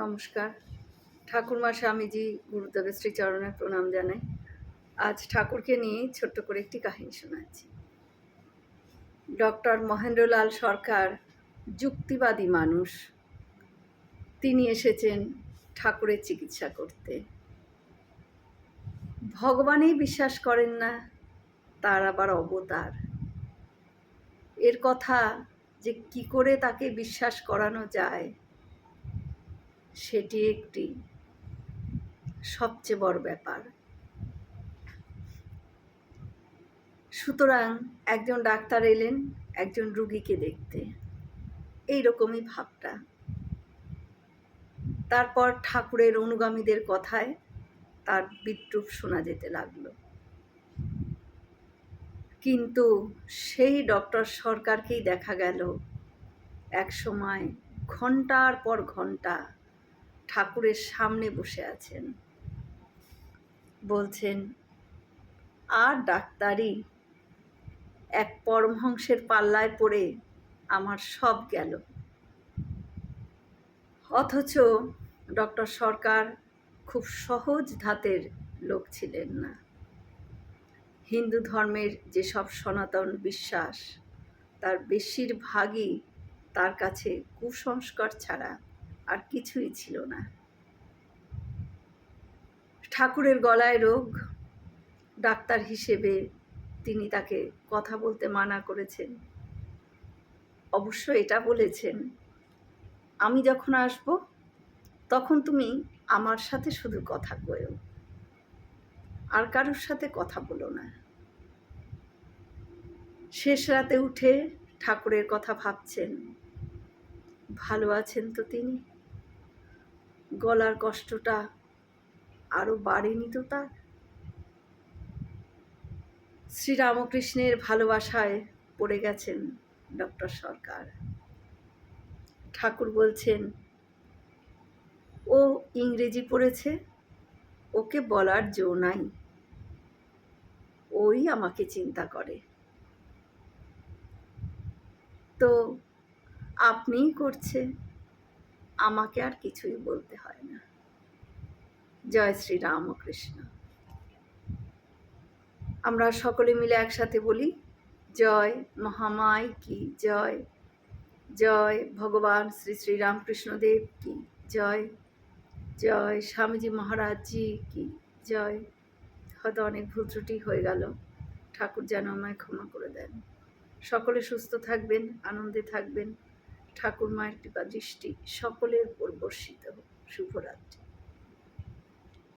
নমস্কার। ঠাকুরমা স্বামীজি গুরুদেবের শ্রীচরণে প্রণাম জানাই। আজ ঠাকুরকে নিয়ে ছোট্ট করে একটি কাহিনী শোনাচ্ছি। ডক্টর মহেন্দ্রলাল সরকার যুক্তিবাদী মানুষ। তিনি এসেছেন ঠাকুরের চিকিৎসা করতে। ভগবানেই বিশ্বাস করেন না, তার আবার অবতার। এর কথা যে কি করে তাকে বিশ্বাস করানো যায় সেটি একটি সবচেয়ে বড় ব্যাপার। সুতরাং একজন ডাক্তার এলেন একজন রুগীকে দেখতে। এই রকমই ভাবটা। তারপর ঠাকুরের অনুগামীদের কথায় তার বিদ্রুপ শোনা যেতে লাগল। কিন্তু সেই ডক্টর সরকারকেই দেখা গেল এক সময় ঘণ্টার পর ঘণ্টা ঠাকুরের সামনে বসে আছেন। বলছেন, আর ডাক্তারি, এক পরমহংসের পাল্লায় পড়ে আমার সব গেল। অথচ ডক্টর সরকার খুব সহজ ধাতের লোক ছিলেন না। হিন্দু ধর্মের যেসব সনাতন বিশ্বাস, তার বেশিরভাগই তার কাছে কুসংস্কার ছাড়া আর কিছুই ছিল না। ঠাকুরের গলায় রোগ, ডাক্তার হিসেবে তিনি তাকে কথা বলতে মানা করেছেন। অবশ্য এটা বলেছেন, আমি যখন আসব, তখন তুমি আমার সাথে শুধু কথা কয়েও আর কারোর সাথে কথা বলো না। শেষ রাতে উঠে ঠাকুরের কথা ভাবছেন, ভালো আছেন তো তিনি? গলার কষ্টটা আরও বাড়েনি তো তার? শ্রীরামকৃষ্ণের ভালোবাসায় পড়ে গেছেন ডক্টর সরকার। ঠাকুর বলছেন, ও ইংরেজি পড়েছে, ওকে বলার জো নাই। ওই আমাকে চিন্তা করে। তো আপনিই করছে। আমাকে আর কিছুই বলতে হয় না। জয় শ্রী রামকৃষ্ণ। আমরা সকলে মিলে একসাথে বলি, জয় মহামায় কি, জয়। জয় ভগবান শ্রী শ্রী রামকৃষ্ণদেব কি, জয়। জয় স্বামীজি মহারাজজি কি, জয়। হয়তো অনেক ভুল ত্রুটি হয়ে গেল, ঠাকুর যেন আমায় ক্ষমা করে দেন। সকলে সুস্থ থাকবেন, আনন্দে থাকবেন। ঠাকুর মায়ের কৃপা দৃষ্টি সকলের উপর বর্ষিত হোক। শুভরাত্রি।